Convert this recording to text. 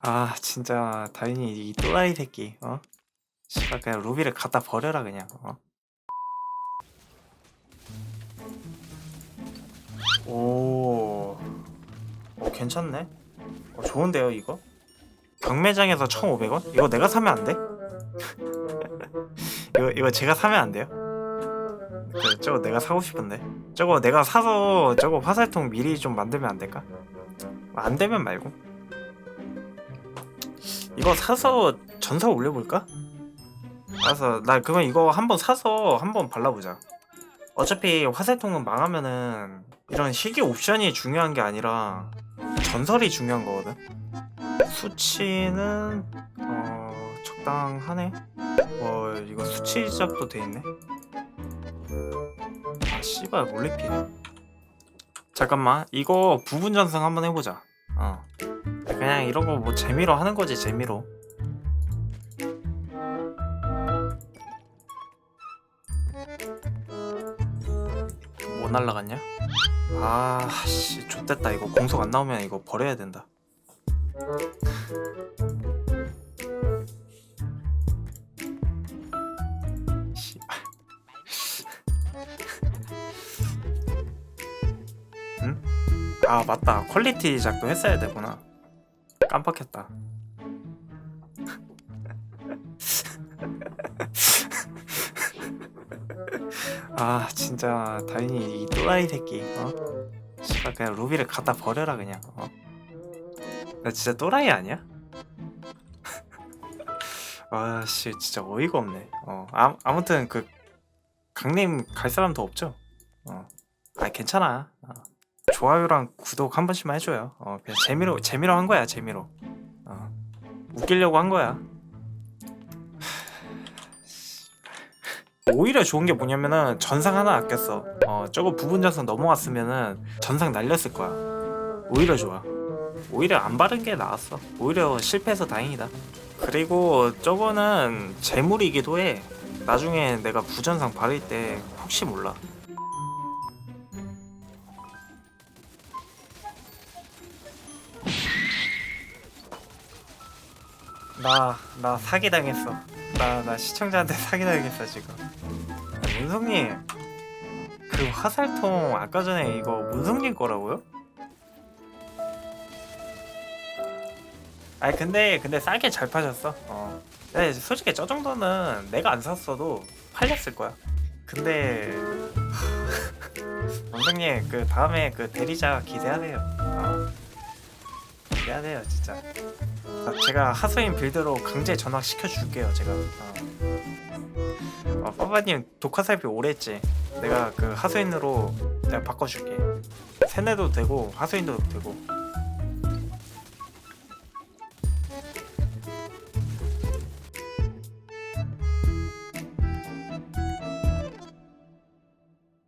아 진짜 다인이 이 또라이 새끼 어? 씨발 그냥 루비를 갖다 버려라 그냥 어? 오, 오 괜찮네. 어, 좋은데요 이거? 경매장에서 1,500원? 이거 내가 사면 안 돼? 이거 이거 제가 사면 안 돼요? 그, 저거 내가 사고 싶은데. 저거 내가 사서 저거 화살통 미리 좀 만들면 안 될까? 안 되면 말고. 이거 사서 전사 올려볼까? 알았어 나 그건 이거 한번 사서 한번 발라보자. 어차피 화살통은 망하면은 이런 희귀 옵션이 중요한 게 아니라 전설이 중요한 거거든. 수치는 어 적당하네. 어 이거 수치 시작도 돼 있네. 아 씨발 몰래 피네 잠깐만 이거 부분 전승 한번 해보자. 어 그냥 이런 거 뭐 재미로 하는 거지 재미로. 뭐 날라갔냐? 아씨 좆됐다. 이거 공속 안 나오면 이거 버려야 된다. 응? 아 맞다. 퀄리티 작도 했어야 되구나 깜빡했다 아 진짜 다인이 이 또라이 새끼 어? 씨발 그냥 루비를 갖다 버려라 그냥 어? 나 진짜 또라이 아니야? 아씨 진짜 어이가 없네 어 아, 아무튼 그 강림 갈 사람 더 없죠? 어아 괜찮아 어. 좋아요랑 구독 한 번씩만 해줘요 어 그냥 재미로 재미로 한 거야 재미로 어 웃기려고 한 거야 오히려 좋은 게 뭐냐면은 전상 하나 아꼈어. 어 저거 부분 전상 넘어갔으면은 전상 날렸을 거야. 오히려 좋아. 오히려 안 바른 게 나았어. 오히려 실패해서 다행이다. 그리고 저거는 재물이기도 해. 나중에 내가 부전상 바를 때 혹시 몰라. 나, 나 사기당했어. 나, 나 시청자한테 사기당했어, 지금. 아, 문성님, 그 화살통 아까 전에 이거 문성님 거라고요? 아니 근데 근데 싸게 잘 파셨어. 어. 근데 솔직히 저 정도는 내가 안 샀어도 팔렸을 거야. 근데 원장님 그 다음에 그 대리자 기대하세요. 어. 기대하세요 진짜. 자, 제가 하소인 빌드로 강제 전학 시켜줄게요 제가. 어. 어, 빠바님 독화 살피 오래 했지. 내가 그 하소인으로 내가 바꿔줄게. 세뇌도 되고 하소인도 되고.